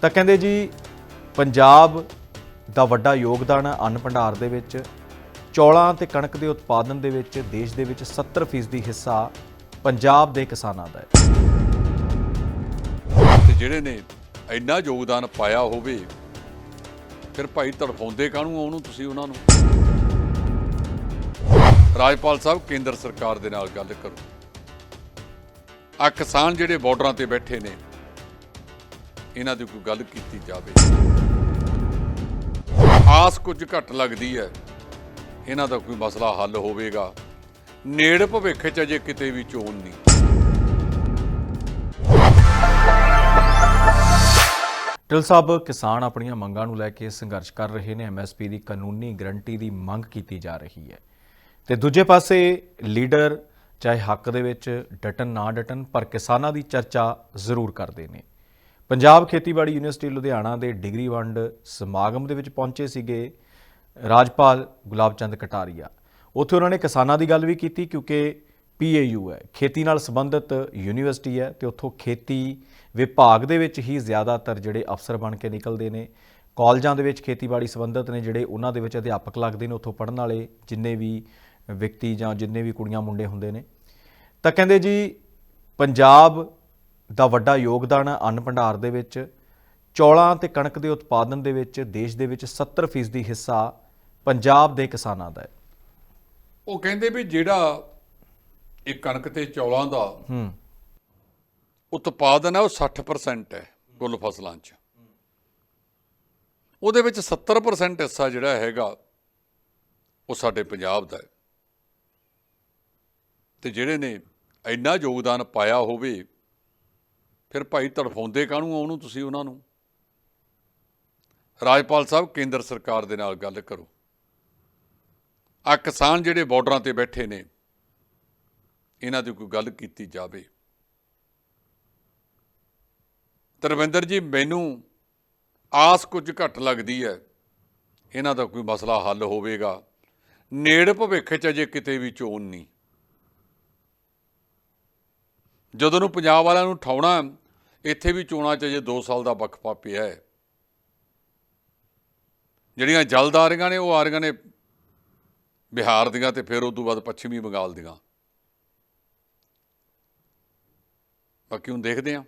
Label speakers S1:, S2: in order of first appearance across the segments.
S1: ਤਾਂ ਕਹਿੰਦੇ ਜੀ, ਪੰਜਾਬ ਦਾ ਵੱਡਾ ਯੋਗਦਾਨ ਹੈ ਅੰਨ ਭੰਡਾਰ ਦੇ ਵਿੱਚ। ਚੌਲਾਂ ਤੇ ਕਣਕ ਦੇ ਉਤਪਾਦਨ ਦੇ ਵਿੱਚ ਦੇਸ਼ ਦੇ ਵਿੱਚ 70% ਹਿੱਸਾ ਪੰਜਾਬ ਦੇ ਕਿਸਾਨਾਂ ਦਾ ਹੈ।
S2: ਤੇ ਜਿਹੜੇ ਨੇ ਇੰਨਾ ਯੋਗਦਾਨ ਪਾਇਆ ਹੋਵੇ, ਫਿਰ ਭਾਈ ਤੜਫਾਉਂਦੇ ਕਾਹਨੂੰ ਉਹਨੂੰ ਤੁਸੀਂ ਉਹਨਾਂ ਨੂੰ? ਰਾਜਪਾਲ ਸਾਹਿਬ, ਕੇਂਦਰ ਸਰਕਾਰ ਦੇ ਨਾਲ ਗੱਲ ਕਰੋ। ਆ ਕਿਸਾਨ ਜਿਹੜੇ ਬਾਰਡਰਾਂ ਤੇ ਬੈਠੇ ਨੇ ਇਹਨਾਂ ਦੀ ਕੋਈ ਗੱਲ ਕੀਤੀ ਜਾਵੇ। ਆਸ ਕੁਝ ਘੱਟ ਲੱਗਦੀ ਹੈ। ਇਹਨਾਂ ਦਾ ਕੋਈ ਮਸਲਾ ਹੱਲ ਹੋਵੇਗਾ। ਨੇੜ ਭਵਿੱਖ 'ਚ ਅਜੇ ਕਿਤੇ ਵੀ ਚੋਣ ਨਹੀਂ।
S1: ਟਿਲ ਸਾਹਿਬ, ਕਿਸਾਨ ਆਪਣੀਆਂ ਮੰਗਾਂ ਨੂੰ ਲੈ ਕੇ ਸੰਘਰਸ਼ ਕਰ ਰਹੇ ਨੇ। ਐਮਐਸਪੀ ਦੀ ਕਾਨੂੰਨੀ ਗਰੰਟੀ ਦੀ ਮੰਗ ਕੀਤੀ ਜਾ ਰਹੀ ਹੈ। ਤੇ ਦੂਜੇ ਪਾਸੇ, ਲੀਡਰ ਚਾਹੇ ਹੱਕ ਦੇ ਵਿੱਚ ਡਟਨ ਨਾ ਡਟਨ ਪਰ ਕਿਸਾਨਾਂ ਦੀ ਚਰਚਾ ਜ਼ਰੂਰ ਕਰਦੇ ਨੇ। ਪੰਜਾਬ ਖੇਤੀਬਾੜੀ ਯੂਨੀਵਰਸਿਟੀ ਲੁਧਿਆਣਾ ਦੇ ਡਿਗਰੀ ਵੰਡ ਸਮਾਗਮ ਦੇ ਵਿੱਚ ਪਹੁੰਚੇ ਸੀਗੇ ਰਾਜਪਾਲ ਗੁਲਾਬ ਚੰਦ ਕਟਾਰੀਆ। ਉੱਥੇ ਉਹਨਾਂ ਨੇ ਕਿਸਾਨਾਂ ਦੀ ਗੱਲ ਵੀ ਕੀਤੀ ਕਿਉਂਕਿ ਪੀਏਯੂ ਹੈ, ਖੇਤੀ ਨਾਲ ਸੰਬੰਧਿਤ ਯੂਨੀਵਰਸਿਟੀ ਹੈ ਤੇ ਉੱਥੋਂ ਖੇਤੀ ਵਿਭਾਗ ਦੇ ਵਿੱਚ ਹੀ ਜ਼ਿਆਦਾਤਰ ਜਿਹੜੇ ਅਫਸਰ ਬਣ ਕੇ ਨਿਕਲਦੇ ਨੇ। ਕਾਲਜਾਂ ਦੇ ਵਿੱਚ ਖੇਤੀਬਾੜੀ ਸੰਬੰਧਿਤ ਨੇ ਜਿਹੜੇ ਉਹਨਾਂ ਦੇ ਵਿੱਚ ਅਧਿਆਪਕ ਲੱਗਦੇ ਨੇ ਉੱਥੋਂ ਪੜ੍ਹਨ ਵਾਲੇ, ਜਿੰਨੇ ਵੀ ਵਿਅਕਤੀ ਜਾਂ ਜਿੰਨੇ ਵੀ ਕੁੜੀਆਂ ਮੁੰਡੇ ਹੁੰਦੇ ਨੇ। ਤਾਂ ਕਹਿੰਦੇ ਜੀ, ਪੰਜਾਬ ਦਾ ਵੱਡਾ ਯੋਗਦਾਨ ਹੈ ਅੰਨ ਭੰਡਾਰ ਦੇ ਵਿੱਚ ਚੌਲਾਂ ਤੇ ਕਣਕ ਦੇ ਉਤਪਾਦਨ ਦੇ ਵਿੱਚ ਦੇਸ਼ ਦੇ ਵਿੱਚ 70% ਹਿੱਸਾ ਪੰਜਾਬ ਦੇ ਕਿਸਾਨਾਂ ਦਾ ਹੈ।
S2: ਉਹ ਕਹਿੰਦੇ ਵੀ ਜਿਹੜਾ ਇਹ ਕਣਕ ਤੇ ਚੌਲਾਂ ਦਾ
S1: ਹੂੰ।
S2: ਉਤਪਾਦਨ ਹੈ ਉਹ 60% ਹੈ ਕੁੱਲ ਫਸਲਾਂ 'ਚ। ਉਹਦੇ ਵਿੱਚ 70% ਹਿੱਸਾ ਜਿਹੜਾ ਹੈਗਾ ਉਹ ਸਾਡੇ ਪੰਜਾਬ ਦਾ ਹੈ। ਤੇ ਜਿਹੜੇ ਨੇ ਇੰਨਾ ਯੋਗਦਾਨ ਪਾਇਆ ਹੋਵੇ ਫਿਰ ਭਾਈ ਤੜਫਾਉਂਦੇ ਕਾਹਨੂੰ ਆ ਉਹਨੂੰ ਤੁਸੀਂ ਉਹਨਾਂ ਨੂੰ? ਰਾਜਪਾਲ ਸਾਹਿਬ, ਕੇਂਦਰ ਸਰਕਾਰ ਦੇ ਨਾਲ ਗੱਲ ਕਰੋ। ਆ ਕਿਸਾਨ ਜਿਹੜੇ ਬਾਰਡਰਾਂ ਤੇ ਬੈਠੇ ਨੇ, ਇਹਨਾਂ ਦੀ ਕੋਈ ਗੱਲ ਕੀਤੀ ਜਾਵੇ। ਤਰਵਿੰਦਰ ਜੀ, ਮੈਨੂੰ ਆਸ ਕੁਝ ਘੱਟ ਲੱਗਦੀ ਹੈ। ਇਹਨਾਂ ਦਾ ਕੋਈ ਮਸਲਾ ਹੱਲ ਹੋਵੇਗਾ। ਨੇੜ ਭਵਿੱਖ 'ਚ ਅਜੇ ਕਿਤੇ ਵੀ ਚੋਣ ਨਹੀਂ। ਜਦੋਂ ਨੂੰ ਪੰਜਾਬ ਵਾਲਿਆਂ ਨੂੰ ਠਾਉਣਾ ਇੱਥੇ ਵੀ ਚੋਣਾਂ 'ਚ ਅਜੇ 2 ਸਾਲ ਦਾ ਵਕਫਾ ਪਿਆ ਹੈ। ਜਿਹੜੀਆਂ ਜਲਦ ਆ ਰਹੀਆਂ ਨੇ, ਉਹ ਆ ਰਹੀਆਂ ਨੇ ਬਿਹਾਰ ਦੀਆਂ ਤੇ ਫਿਰ ਉਸ ਤੋਂ ਬਾਅਦ ਪੱਛਮੀ ਬੰਗਾਲ ਦੀਆਂ। ਬਾਕੀ ਹੁਣ ਦੇਖਦੇ ਹਾਂ।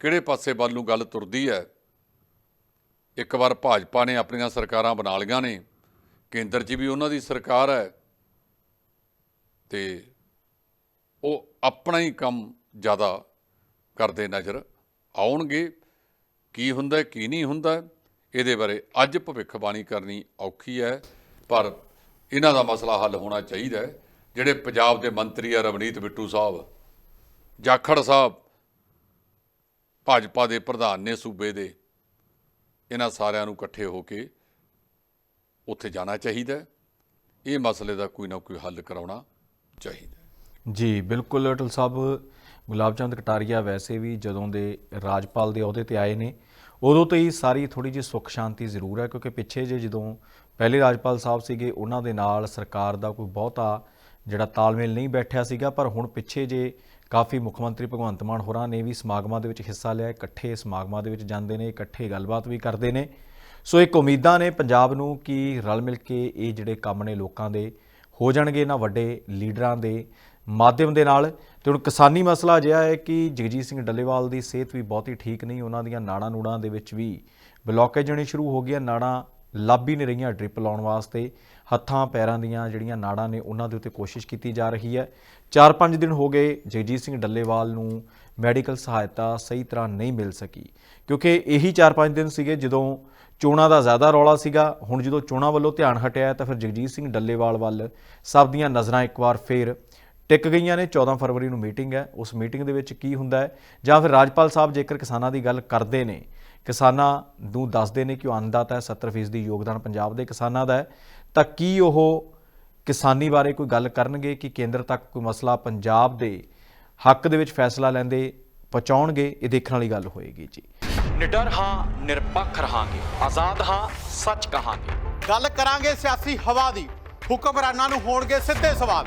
S2: ਕਿਹੜੇ ਪਾਸੇ ਵੱਲ ਨੂੰ ਗੱਲ ਤੁਰਦੀ ਹੈ? ਇੱਕ ਵਾਰ ਭਾਜਪਾ ਨੇ ਆਪਣੀਆਂ ਸਰਕਾਰਾਂ ਬਣਾ ਲਈਆਂ ਨੇ। ਕੇਂਦਰ 'ਚ ਵੀ ਉਹਨਾਂ ਦੀ ਸਰਕਾਰ ਹੈ। ਤੇ ਉਹ ਆਪਣਾ ਹੀ ਕੰਮ ਜ਼ਿਆਦਾ ਕਰਦੇ ਨਜ਼ਰ ਆਉਣਗੇ। ਕੀ ਹੁੰਦਾ, ਕੀ ਨਹੀਂ ਹੁੰਦਾ, ਇਹਦੇ ਬਾਰੇ ਅੱਜ ਭਵਿੱਖਬਾਣੀ ਕਰਨੀ ਔਖੀ ਹੈ, ਪਰ ਇਹਨਾਂ ਦਾ ਮਸਲਾ ਹੱਲ ਹੋਣਾ ਚਾਹੀਦਾ ਹੈ, ਜਿਹੜੇ ਪੰਜਾਬ ਦੇ ਮੰਤਰੀ ਆ ਰਵਨੀਤ ਬਿੱਟੂ ਸਾਹਿਬ, ਜਾਖੜ ਸਾਹਿਬ, ਭਾਜਪਾ ਦੇ ਪ੍ਰਧਾਨ ਨੇ ਸੂਬੇ ਦੇ, ਇਹਨਾਂ ਸਾਰਿਆਂ ਨੂੰ ਇਕੱਠੇ ਹੋ ਕੇ ਉੱਥੇ ਜਾਣਾ ਚਾਹੀਦਾ ਇਹ ਮਸਲੇ ਦਾ ਕੋਈ ਨਾ ਕੋਈ ਹੱਲ ਕਰਾਉਣਾ ਚਾਹੀਦਾ
S1: ਜੀ, ਬਿਲਕੁਲ ਅਟਲ ਸਾਹਿਬ ਗੁਲਾਬ ਚੰਦ ਕਟਾਰੀਆ ਵੈਸੇ ਵੀ ਜਦੋਂ ਦੇ ਰਾਜਪਾਲ ਦੇ ਅਹੁਦੇ ਤੇ ਆਏ ਨੇ, ਉਦੋਂ ਤੋਂ ਹੀ ਸਾਰੀ ਥੋੜੀ ਜਿਹੀ ਸੁੱਖ ਸ਼ਾਂਤੀ ਜ਼ਰੂਰ ਹੈ, ਕਿਉਂਕਿ ਪਿੱਛੇ ਜੇ ਜਦੋਂ ਪਹਿਲੇ ਰਾਜਪਾਲ ਸਾਹਿਬ ਸੀਗੇ, ਉਹਨਾਂ ਦੇ ਨਾਲ ਸਰਕਾਰ ਦਾ ਕੋਈ ਬਹੁਤਾ ਜਿਹੜਾ ਤਾਲਮੇਲ ਨਹੀਂ ਬੈਠਿਆ ਸੀਗਾ, ਪਰ ਹੁਣ ਪਿੱਛੇ ਜੇ ਕਾਫੀ ਮੁੱਖ ਮੰਤਰੀ ਭਗਵੰਤ ਮਾਨ ਹੋਰਾਂ ਨੇ ਵੀ ਸਮਾਗਮਾਂ ਦੇ ਵਿੱਚ ਹਿੱਸਾ ਲਿਆ, ਇਕੱਠੇ ਸਮਾਗਮਾਂ ਦੇ ਵਿੱਚ ਜਾਂਦੇ ਨੇ, ਇਕੱਠੇ ਗੱਲਬਾਤ ਵੀ ਕਰਦੇ ਨੇ। ਸੋ ਇੱਕ ਉਮੀਦਾਂ ਨੇ ਪੰਜਾਬ ਨੂੰ ਕਿ ਰਲ ਮਿਲ ਕੇ ਇਹ ਜਿਹੜੇ ਕੰਮ ਨੇ ਲੋਕਾਂ ਦੇ, ਹੋ ਜਾਣਗੇ ਇਹਨਾਂ ਵੱਡੇ ਲੀਡਰਾਂ ਦੇ ਮਾਧਿਅਮ ਦੇ ਨਾਲ ਤੇ ਹੁਣ ਕਿਸਾਨੀ ਮਸਲਾ ਅਜਿਹਾ ਹੈ ਕਿ ਜਗਜੀਤ ਸਿੰਘ ਡੱਲੇਵਾਲ ਦੀ ਸਿਹਤ ਵੀ ਬਹੁਤ ਹੀ ਠੀਕ ਨਹੀਂ, ਉਹਨਾਂ ਦੀਆਂ ਨਾੜਾਂ ਨੂੜਾਂ ਦੇ ਵਿੱਚ ਵੀ ਬਲੌਕੇਜ ਜਣੀ ਸ਼ੁਰੂ ਹੋ ਗਈਆਂ, ਨਾੜਾਂ ਲੱਭ ਹੀ ਨਹੀਂ ਰਹੀਆਂ ਡ੍ਰਿਪ ਲਾਉਣ ਵਾਸਤੇ, ਹੱਥਾਂ ਪੈਰਾਂ ਦੀਆਂ ਜਿਹੜੀਆਂ ਨਾੜਾਂ ਨੇ ਉਹਨਾਂ ਦੇ ਉੱਤੇ ਕੋਸ਼ਿਸ਼ ਕੀਤੀ ਜਾ ਰਹੀ ਹੈ। 4-5 ਦਿਨ ਹੋ ਗਏ ਜਗਜੀਤ ਸਿੰਘ ਡੱਲੇਵਾਲ ਨੂੰ ਮੈਡੀਕਲ ਸਹਾਇਤਾ ਸਹੀ ਤਰ੍ਹਾਂ ਨਹੀਂ ਮਿਲ ਸਕੀ, ਕਿਉਂਕਿ ਇਹੀ 4-5 ਦਿਨ ਸੀਗੇ ਜਦੋਂ ਚੋਣਾਂ ਦਾ ਜ਼ਿਆਦਾ ਰੌਲਾ ਸੀਗਾ, ਹੁਣ ਜਦੋਂ ਚੋਣਾਂ ਵੱਲੋਂ ਧਿਆਨ ਹਟਿਆ ਤਾਂ ਫਿਰ ਜਗਜੀਤ ਸਿੰਘ ਡੱਲੇਵਾਲ ਵੱਲ ਸਭ ਦੀਆਂ ਨਜ਼ਰਾਂ ਇੱਕ ਵਾਰ ਫੇਰ ਟਿਕ ਗਈਆਂ ਨੇ 14 ਫਰਵਰੀ ਨੂੰ ਮੀਟਿੰਗ ਹੈ। ਉਸ ਮੀਟਿੰਗ ਦੇ ਵਿੱਚ ਕੀ ਹੁੰਦਾ ਹੈ? ਜਾਂ ਫਿਰ ਰਾਜਪਾਲ ਸਾਹਿਬ ਜੇਕਰ ਕਿਸਾਨਾਂ ਦੀ ਗੱਲ ਕਰਦੇ ਨੇ ਕਿਸਾਨਾਂ ਨੂੰ ਦੱਸਦੇ ਨੇ ਕਿ ਉਹ ਅੰਨਦਾਤਾ ਹੈ 70% ਦੀ ਯੋਗਦਾਨ ਪੰਜਾਬ ਦੇ ਕਿਸਾਨਾਂ ਦਾ ਹੈ ਤਾਂ ਕੀ ਉਹ ਕਿਸਾਨੀ ਬਾਰੇ ਕੋਈ ਗੱਲ ਕਰਨਗੇ ਕਿ ਕੇਂਦਰ ਤੱਕ ਕੋਈ ਮਸਲਾ ਪੰਜਾਬ ਦੇ ਹੱਕ ਦੇ ਵਿੱਚ ਫੈਸਲਾ ਲੈਂਦੇ ਪਹੁੰਚਾਉਣਗੇ? ਇਹ ਦੇਖਣ ਵਾਲੀ ਗੱਲ ਹੋਏਗੀ ਜੀ।
S3: ਨਿਡਰ ਹਾਂ ਨਿਰਪੱਖ ਰਹਾਂਗੇ। ਆਜ਼ਾਦ ਹਾਂ ਸੱਚ ਕਹਾਂਗੇ।
S4: ਗੱਲ ਕਰਾਂਗੇ ਸਿਆਸੀ ਹਵਾ ਦੀ। ਹੁਕਮਰਾਨਾਂ ਨੂੰ ਹੋਣਗੇ ਸਿੱਧੇ ਸਵਾਲ।